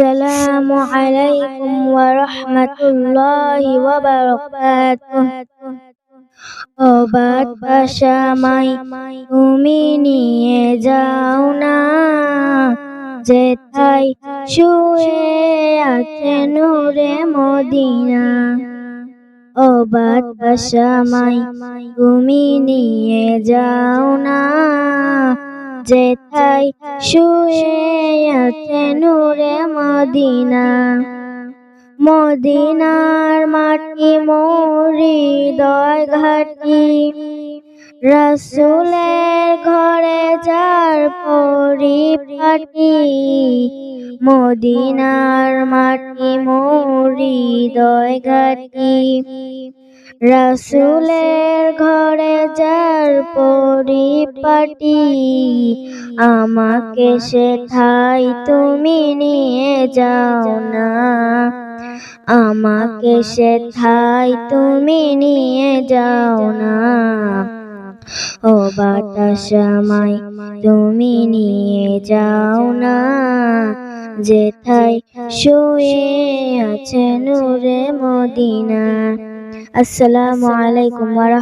السلام عليكم ورحمة الله وبركاته অবাধ ভাষামাই তুমি নিয়ে যাও না যেথায় শুয়ে আছে নূরে মদিনা অবাধ ভাষামাই তুমি নিয়ে যাও না যেথায় শুয়ে আছে নূরে মদিনা। মদিনার মাটি মরি দয় ঘাটি। রসুলের ঘরে যার পরিপাটি। মদিনার মাটি মরি দয় ঘাটি। রসুলের ঘরে যার পরিপাটি আমাকে সেথায় তুমি নিয়ে যাও না। আমাকে সেথায় তুমি নিয়ে যাও না। ও বাতাসামাই তুমি নিয়ে যাও না। যেথায় শুয়ে আছে নূরে মদিনা। আসসালামু আলাইকুম ওয়া